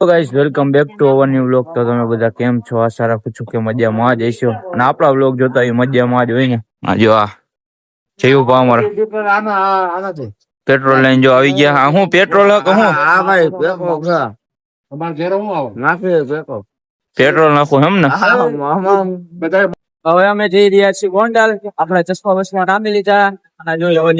તો guys welcome back to our new vlog તો તમે બધા કેમ છો? આશા રાખું છું કે મજામાં જ હશો. અને આપણા વ્લોગ જોતા એ મજામાં જ હોય ને? આ જો આ. જેવું ભાવ અમારા. પેટ્રોલ લઈને જો આવી ગયા. હા હું પેટ્રોલ હક હું? હા ભાઈ પેકો ઘેર હું આવો? નાખી પેટ્રોલ નાખું એમ ને? બધા હવે અમે જઈ રહ્યા છીએ ગોંડલ. આપણે ચશ્મા બસમાં નામી લીધા. અને જો હવે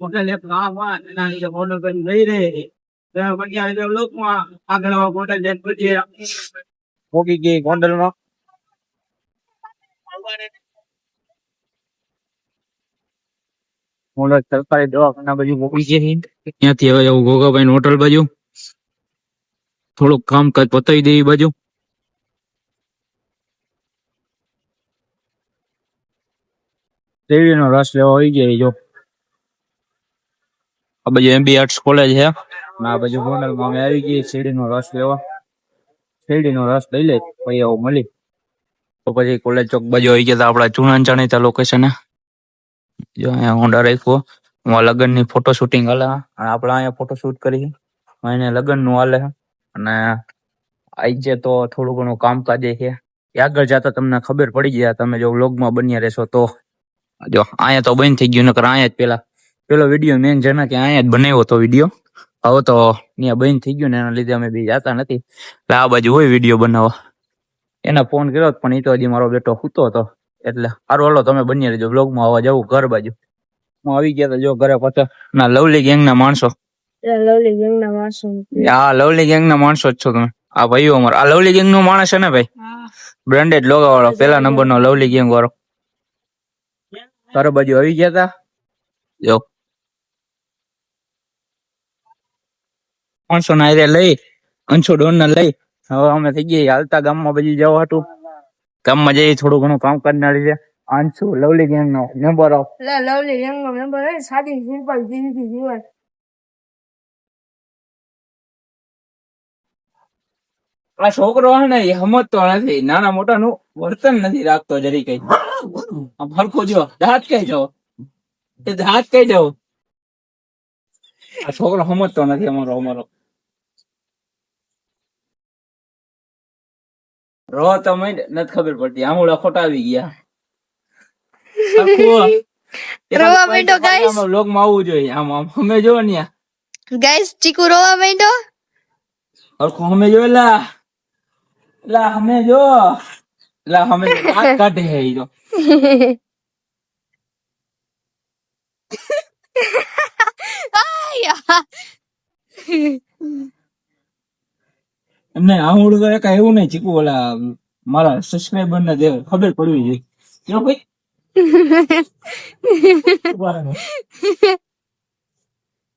હોય, એના લીધે ગોંડલ બાજુ જઈ રહે પછી આ રીતે લોકમાં આગળ ગોંડલ સરકારી દવાખાના બાજુ પોગી ગઈ ત્યાંથી હવે જવું ગોગાભાઈ હોટલ બાજુ થોડુંક કામકાજ પતાવી દે એ બાજુ શેરડીનો રસ લેવા આવી. જાય જો આ બાજુ એમબી આર્ટ્સ કોલેજ છે. આ બાજુ ગોંડલમાં અમે આવી ગઈ, શેરડીનો રસ લેવા. શેરડીનો રસ લઈ લે, પછી આવું મળી. તો પછી કોલેજ ચોક બાજુ આવી ગયા આપણા જૂના જાણીતા લોકેશન જો અહીંયા હોન્ડા રાખ્યો. હું લગ્નની ફોટો શૂટિંગ હાલે. અને આપણે અહીંયા ફોટો શૂટ કરી. અહીંયા લગ્નનું હાલે. અને આજે તો થોડું ઘણું કામકાજ છે. એ આગળ જતા તમને ખબર પડી ગયા. તમે જો વ્લોગમાં બન્યા રહેશો તો. જો, અહીંયા તો બંધ થઈ ગયું, નકર અહીંયા જ પેલા પેલો વીડિયો મેન છે કે અહીંયા જ બનાવ્યો હતો વીડિયો. હવે તો ત્યાં બંધ થઈ ગયો ને એના લીધે અમે બી જતા નથી. એટલે આ બાજુ હોય વીડિયો બનાવવા. એને ફોન કર્યો પણ એ તો હજી મારો બેટો સૂતો હતો. એટલે સારું હાલો તમે બની રહેજો. બ્લોગમાં આવવા જવું ઘર બાજુ. હું આવી ગયા તો જો ઘરે પાછા. ના લવલી ગેંગ ના માણસો. લવલી ગંગના માણસો. આ લવલી ગેંગ ના માણસો જ છો તમે. આ ભાઈઓ અમારો. આ લવલી ગેંગ નો માણસ છે ને ભાઈ? બ્રાન્ડેડ લોગો વાળો પેલા નંબર નો લવલી ગેંગ વાળો. ઘર બાજુ આવી ગયા તા? જો. માણસો ના હારે લઈ અંશો ડોન ને લઈ. હવે અમે થઈ ગયા હાલતા ગામમાં બાજુ જવા હતું ગામમાં જઈ થોડું ઘણું કામ કરનાર છે અંશુ લવલી ગેંગ નો મેમ્બર ઓફ લવલી ગંગનો મેમ્બર હોય સાદી સિમ્પલ જિંદગી જીવન. આ છોકરો હે ને એ સમજતો નથી. નાના મોટા નું વર્તન નથી રાખતો જરી કઈ. હરખો જો દાંત કઈ જાઓ એ દાંત કઈ જાઓ આ છોકરો હમજતો નથી અમારો અમારો. રો તો મય નથી ખબર પડતી. આમુડા ખોટા આવી ગયા. રોવા ખાલી ગાઈસ. આમાં માં આવવું જોઈએ. આમ આમ અમે જો ને ગાઈસ ચીકુ રોવા માંડ્યો? હરખો અમે જો લા. લા અમે જો લા અમે દાંત કાઢે હે જો આયા. એમને હું તો કઈ એવું નહીં ચીકુ ઓલા મારા સબસ્ક્રાઈબર ને જે ખબર પડવી જોઈએ. જો ભાઈ?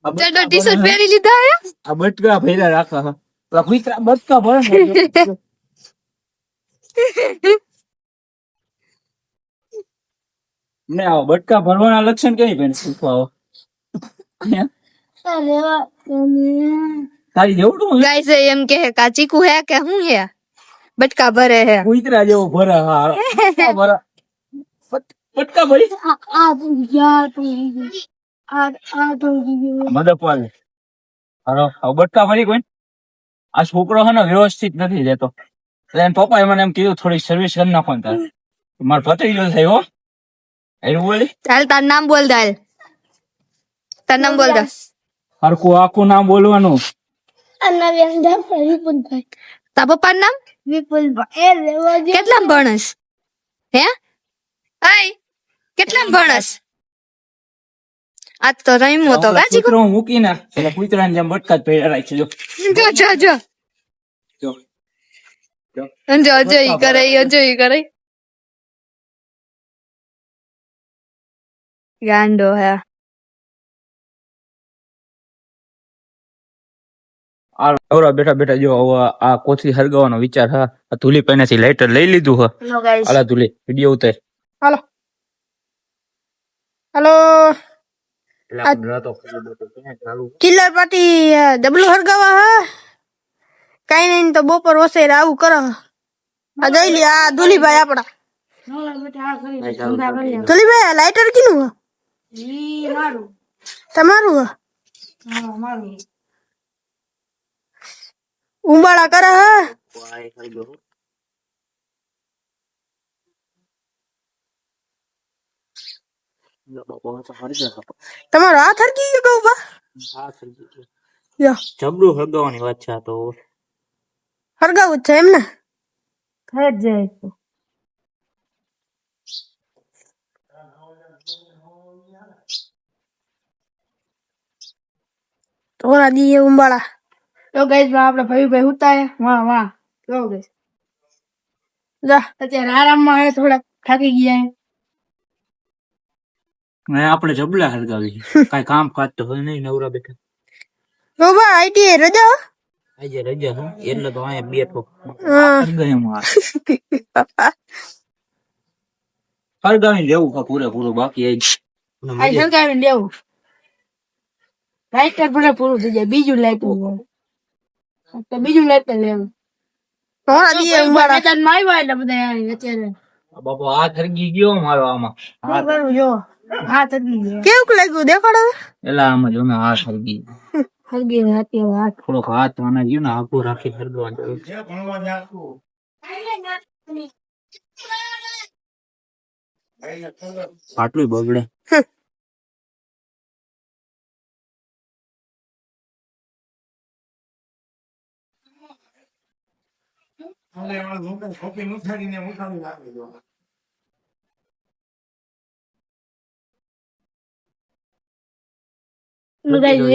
બટકા ટી શર્ટ પહેરી લીધા હે? આ બટકા ભર્યા રાખા તો કુતરા બટકા ભરે ને. આવો બટકા. ભરવાના લક્ષણ કઈ બેન શીખવા આવો તારી જેવડું ગાઈસ એમ કે કાચી કુ હે કે હું હે? બટકા ભરે હે. કુતરા જેવો ભરે હા. બટકા ભરે. આ બટકા ભરી? મદદ પાલે હાલો હવે બટકા ભરી કોઈ? આ છોકરો હે ને વ્યવસ્થિત નથી રહેતો. એટલે એના પપ્પાએ મને એમ કીધું થોડી સર્વિસ કરી નાખો ને તારે. મારો ભત્રીજો થયો હો. એવું બોલી. ચાલ તાર નામ બોલ દાલ તાર નામ બોલ દે હરખું આખું નામ બોલવાનું. તાર પપ્પા નામ? કેટલા ભણસ? હે? આય કેટલા ભણસ? આ તો રમ્યો તો કા ચીકુ મૂકી ના એટલે કૂતરાને જેમ બટકા જ પહેર્યા રાખી જો જો જો. જો. જો. જો જો ઈ કરે ઈ જો ઈ કરે. ગાંડો હે. આ નવરા બેઠા બેઠા જો હવે આ કોથળી હરગાવાનો વિચાર હા આ ધૂલી પહેલેથી લાઇટર લઈ લીધું હા. હેલો ગાઈસ આલા ધૂલી વીડિયો ઉતાર. હાલો. હેલો. કિલ્લર પાર્ટી ડબલું હરગાવા હા. કઈ નહીં તો બપોર વસે આવું કરો. આ જોઈ લે આ ધુલીભાઈ આપડા ધુલીભાઈ લાઇટર કીનું હે? તમારું હે? ઉંબાળા કરે હે? તમારો હાથ હરકી ગયો કહું બા જબરું હળગાવાની વાત છે તો. હરગાવું છે એમ ને ઘર જાય તો. તોરા દીએ ઉંબાળા તો ગઈ આપણે ભાઈ ભાઈ ઉતાય વાહ વાહ. ગઈસ જા અત્યારે આરામમાં હે થોડા થાકી ગયા હે. આપણે જબલા હળગાવી કઈ કામ કાજ તો હોય નહીં નવરા બેઠા. તો બા આઈટી રજા આજે રજા હું. એટલે તો અહીંયા બેઠો હા. હળગાવીમાં હળગાવી લેવું કા પૂરેપૂરું બાકી આઈ આ સરકારી લેવું. લાઈટર ભલે પૂરું થઈ જાય બીજું લાઈટર લેવું તો બીજું લેતે લેવું થોડા દીએ ઉંબાળા મેદાનમાં આવ્યા એટલે બધા અત્યારે. બાપા હાથ હરગી ગયો મારો આમાં. શું કરું જો. હાથ હરગી ગયો કેવું લાગ્યું? દેખાડો એલા આમાં જો ને હાથ હરગી હરગી ને હાથ થોડોક હાથ આના ગયો ને આખું રાખી હરગવા આટલું બગડે.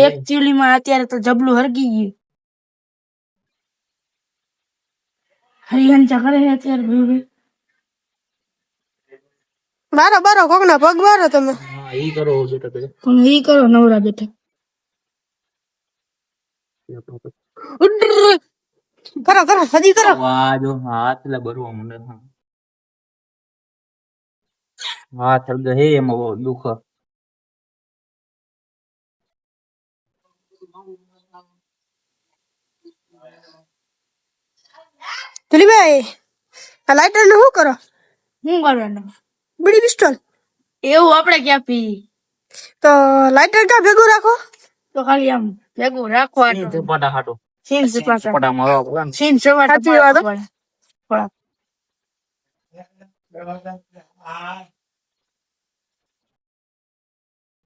એકચ્યુઅલી માં અત્યારે તો જબલું હરગી ગયું. હરિહંચા કરે છે અત્યારે ભાઈ બારો બારો કોક ના પગ બારો તમે. ઈ કરો પણ ઈ કરો નવરા બેઠા કરો કરો સદી કરો વાહ જો હાથ લે બરવા મને હાથ હરગે હે એમાં બહુ દુઃખ. ભાઈ આ લાઇટર ને શું કરો? હું કરવાનું? બીડી પિસ્ટોલ એવું આપણે ક્યાં પી? તો લાઇટર ક્યાં ભેગું રાખો? તો ખાલી આમ ભેગું રાખવાનું. ચપાટા હાટો. સીન. સીન સાચી વાત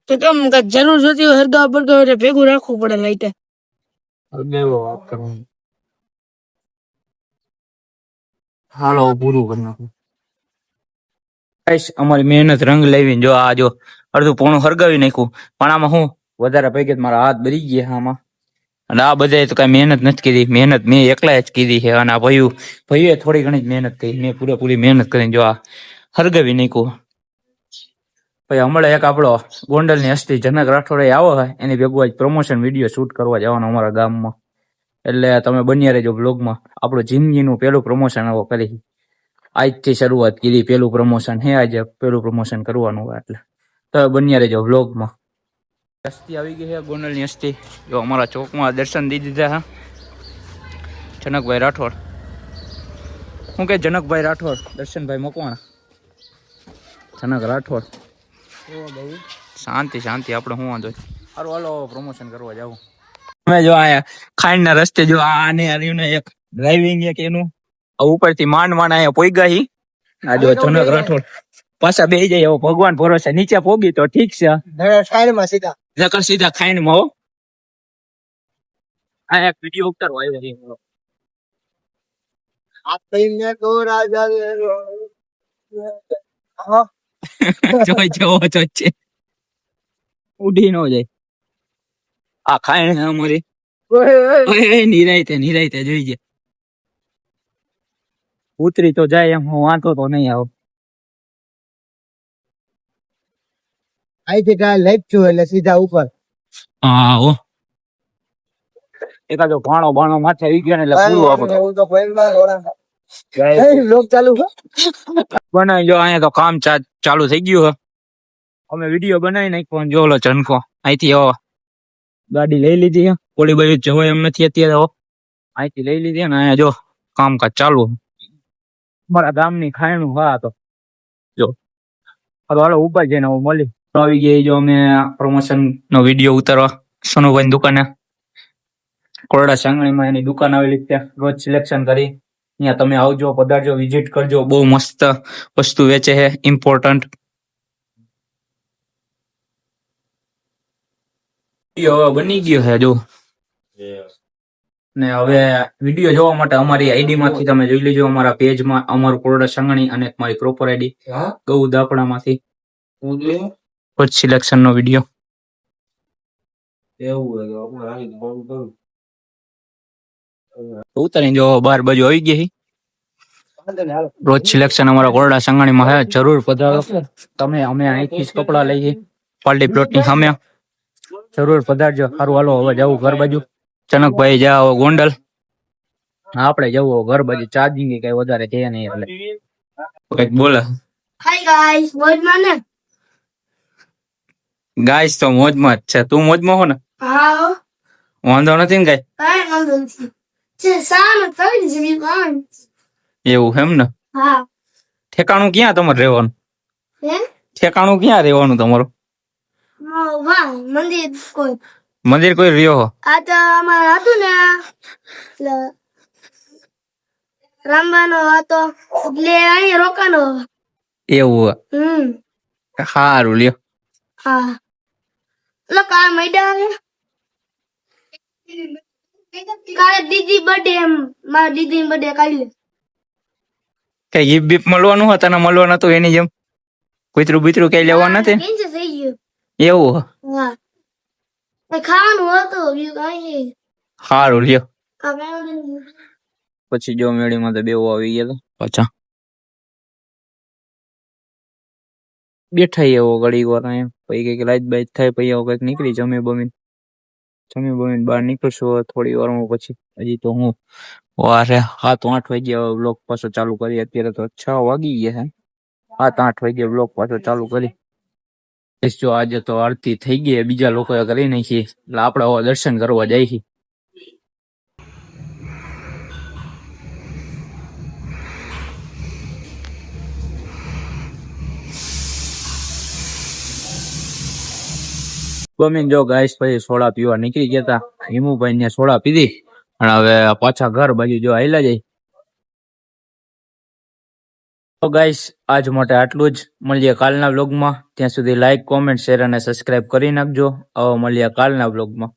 તો કેમ કંઈક જરૂર જોતી હોય હરગાવ બરગાવ એટલે ભેગું રાખવું પડે લાઈટે હાલો પૂરું કરી નાખું અમારી મહેનત રંગ લાવીને જો આ જો અડધું પોણું હરગાવી નાખ્યું. પણ આમાં હું વધારે પૈકી મારા હાથ બરી ગયા આમાં. અને આ બધાએ તો કઈ મહેનત નથી કીધી. મહેનત મેં એકલા જ કીધી છે. અને આ ભયું, ભયુએ થોડી ઘણી જ મહેનત કરી. મેં પૂરેપૂરી મહેનત કરીને જો આ હરગવી નીકળું પછી હમણાં એક આપણો ગોંડલની હસ્તી જનક રાઠોડે આવો હોય એની ભેગું આજ પ્રમોશન વીડિયો શૂટ કરવા જવાનો અમારા ગામમાં. એટલે તમે બન્યા રહેજો બ્લોગમાં આપણું જિંદગીનું પેલું પ્રમોશન આવો કરી આજથી શરૂઆત કીધી પેલું પ્રમોશન હે આજે પેલું પ્રમોશન કરવાનું હોય એટલે. તમે બન્યા રહેજો બ્લોગમાં હસ્તી આવી ગઈ છે ગોંડલની હસ્તી. જો અમારા ચોકમાં દર્શન દી દીધા હા જનકભાઈ રાઠોડ. શું કે જનકભાઈ રાઠોડ? દર્શનભાઈ મકવાણા. જનક રાઠોડ. શાંતિ શાંતિ આપણે શું વાંધો સારું હાલો પ્રમોશન કરવા જાવ અમે જો આયા ખાંડ ના રસ્તે જો આને હાર્યું ને એક ડ્રાઇવિંગ એક એનું. આ ઉપરથી માંડ માંડ આયા પોઈગા હી. આ જો જનક રાઠોડ. પાછા બે જાય એવો ભગવાન ભરોસે. નીચે પોગી તો ઠીક છે. નકર સીધા ખાઈને મો. હો આ એક વીડિયો ઉતારો આવ્યો જોઈ જોવો જો છે. ઉડી નો જાય. આ ખાઈને અમારી. ઓય નિરાયતે નિરાયતે જોઈ જાય ઉતરી તો જાય એમ હું વાંધો તો નહીં આવો. અહીંથી કાંઈ લઈ છું એટલે સીધા ઉપર. હા હો. એકાદો ભાણો ભાણો માથે આવી ગયો ને એટલે પૂરું આપણે હું તો. કોઈ લોક ચાલુ બનાવી જો અહીંયા તો કામ ચાલુ થઈ ગયું હે. અમે વીડિયો બનાવી નાખ્યો જો ઓલો જનકો અહીંથી આવો. ગાડી લઈ લીધી હે. કોળી બાજુ જવાય એમ નથી અત્યારે હો. અહીંથી લઈ લીધી ને અહીંયા જો કામકાજ ચાલુ. મારા ગામની ખાયણું હા તો. જો. હાલો ઊભા જઈને હું મળી. આવી ગઈ જો અમે પ્રમોશન નો વીડિયો ઉતારવા સોનુભાઈ દુકાને. કોરડા સાંગણીમાં એની દુકાન આવેલી ત્યાં રોજ સિલેક્શન કરી. અહીંયા તમે આવજો પધારજો વિઝિટ કરજો. બહુ મસ્ત વસ્તુ વેચે છે ઇમ્પોર્ટન્ટ બની ગયો છે જો. ને હવે વીડિયો જોવા માટે અમારી આઈડી માંથી તમે જોઈ લેજો અમારા પેજમાં અમારું કોરડા સાંગણી અને મારી પ્રોપર આઈડી ગૌ દાપડામાંથી. હું જે રોજ સિલેક્શન નો વીડિયો એવું ઉતારી જો બાર બાજુ આવી ગઈ. રોજ સિલેક્શન અમારા કોરડા સંગાણીમાં હે જરૂર પધારો. તમે અમે અહીંથી જ કપડા લઈએ પાલડી પ્લોટની સામે. જરૂર પધારજો. સારું હાલો હવે જવું ઘર બાજુ. ચનકભાઈ જાવ ગોંડલ. આપણે જવું ઘર બાજુ. ચાર્જિંગ કઈ વધારે છે નહીં એટલે. કંઈક બોલે હાય ગાઈસ બોલ ને ગાઈસ તો મોજમાં જ છે. તું મોજમાં હો ને. હા. વાંધો નથી ને ગાય કાંઈ વાંધો નથી. છે સાનું કરી જેવી કામ એવું એમ ને? હા. ઠેકાણું ક્યાં તમારે રહેવાનું? હે? ઠેકાણું ક્યાં રહેવાનું તમારું? વાહ મંદિર કોઈ. મંદિર કોઈ રહ્યો આ તો અમારે હતું ને એટલે રામબાનો હતો. એટલે અહીંયા રોકાનો એવું હમ. સારું લ્યો. હા. એટલે કાલે મૈડા કાલે દીદી બર્થડે એમ. મારા દીદી બર્થડે કાલે કઈ ગીફ બીફ મળવાનું હતા તને મળવાનું હતું એની જેમ? કૂતરું બીતરું કઈ લેવાનું નથી? એવું ખાવાનું હતું? બીજું કાંઈ સારું લ્યો. પછી જો મેળીમાં તો બેવો આવી ગયા પાછા. બેઠા એવો ઘડી વાર અહીંયા. પછી કંઈક લાઈટ બાઈટ થાય, પછી આવું કંઈક નીકળી જમી બમીને. જમી બમીને બહાર નીકળશું થોડી વારમાં પછી. હજી તો હું વારે સાત આઠ વાગ્યા બ્લોક પાછો ચાલુ કરી અત્યારે તો છ વાગી ગયા છે. સાત આઠ વાગ્યા બ્લોક પાછો ચાલુ કરી. જો આજે તો આરતી થઈ ગઈ, બીજા લોકોએ કરી નાખી. એટલે આપણે દર્શન કરવા જાય છે ગમીને જો ગાઈસ પછી સોડા પીવા નીકળી ગયા હતા હિમુભાઈ ને સોડા પીધી. અને હવે પાછા ઘર બાજુ જો આયલા જાય. તો ગાઈસ, આજ માટે આટલું જ. મળીએ કાલના વ્લોગમાં. ત્યાં સુધી લાઈક કોમેન્ટ શેર અને સબસ્ક્રાઇબ કરી નાખજો. હવે મળીએ કાલના વ્લોગમાં.